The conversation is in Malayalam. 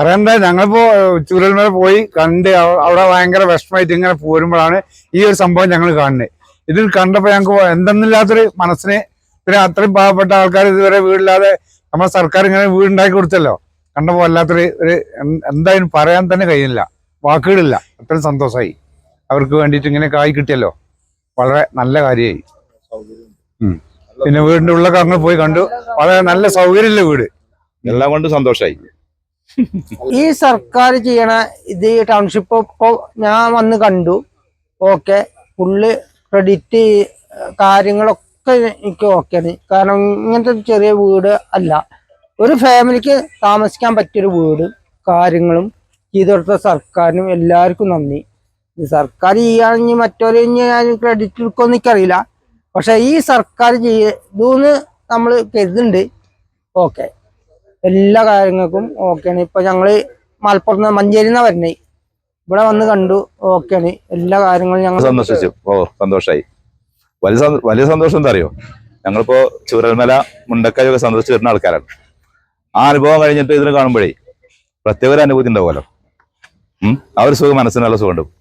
പറയണ്ട ഞങ്ങളിപ്പോ ചൂരൽമല പോയി കണ്ട് അവ- അവിടെ ഭയങ്കര വിഷമായിട്ട് ഇങ്ങനെ പോരുമ്പോഴാണ് ഈ ഒരു സംഭവം ഞങ്ങൾ കാണുന്നത് ഇത് കണ്ടപ്പോ ഞങ്ങൾക്ക് എന്തെന്നില്ലാത്തൊരു മനസ്സിന് പിന്നെ അത്രയും പാവപ്പെട്ട ആൾക്കാർ ഇതുവരെ വീടില്ലാതെ നമ്മുടെ സർക്കാർ ഇങ്ങനെ വീടുണ്ടാക്കി കൊടുത്തല്ലോ. കണ്ടപ്പോ വല്ലാത്തൊരു ഒരു എന്തായാലും പറയാൻ തന്നെ കഴിയില്ല വാക്കുകളില്ല. അത്രയും സന്തോഷമായി അവർക്ക് വേണ്ടിയിട്ട് ഇങ്ങനെ കായ് കിട്ടിയല്ലോ. വളരെ നല്ല കാര്യമായി. പിന്നെ വീടിന്റെ ഉള്ള കാര്യങ്ങൾ പോയി കണ്ടു. വളരെ നല്ല സൗകര്യമുള്ള വീട്. എല്ലാം കൊണ്ട് സന്തോഷമായി ഈ സർക്കാർ ചെയ്യണ ഇത് ടൗൺഷിപ്പ് ഇപ്പോ ഞാൻ വന്ന് കണ്ടു. ഓക്കെ ഫുള്ള് ക്രെഡിറ്റ് കാര്യങ്ങളൊക്കെ എനിക്ക് ഓക്കെയാണ് കാരണം ഇങ്ങനത്തെ ചെറിയ വീട് അല്ല. ഒരു ഫാമിലിക്ക് താമസിക്കാൻ പറ്റിയൊരു വീട് കാര്യങ്ങളും ചെയ്തെടുത്ത സർക്കാരിനും എല്ലാവർക്കും നന്ദി. സർക്കാർ ചെയ്യുകയാണെങ്കിൽ മറ്റൊരു ഞാൻ ക്രെഡിറ്റ് എടുക്കുമെന്ന് എനിക്കറിയില്ല. പക്ഷെ ഈ സർക്കാർ ചെയ്തു നമ്മൾ കരുതുന്നുണ്ട്. ഓക്കെ എല്ലാ കാര്യങ്ങൾക്കും ഓക്കെയാണ് ഇപ്പൊ ഞങ്ങൾ മലപ്പുറത്ത് മഞ്ചേരിന്നാ വരുന്നേ. ഇവിടെ വന്ന് കണ്ടു ഓക്കെയാണ് എല്ലാ കാര്യങ്ങളും ഞങ്ങൾ സന്തോഷിച്ചു. ഓ സന്തോഷായി. വലിയ വലിയ സന്തോഷം എന്താ അറിയോ? ഞങ്ങളിപ്പോ ചൂരൽമല മുണ്ടക്കായൊക്കെ സന്ദർശിച്ച് വരുന്ന ആൾക്കാരാണ്. ആ അനുഭവം കഴിഞ്ഞിട്ട് ഇതിന് കാണുമ്പോഴേ പ്രത്യേക ഒരു അനുഭൂതി ഉണ്ടാവുമല്ലോ. ആ ഒരു സുഖം മനസ്സിനുള്ള സുഖം സുഖമുണ്ട്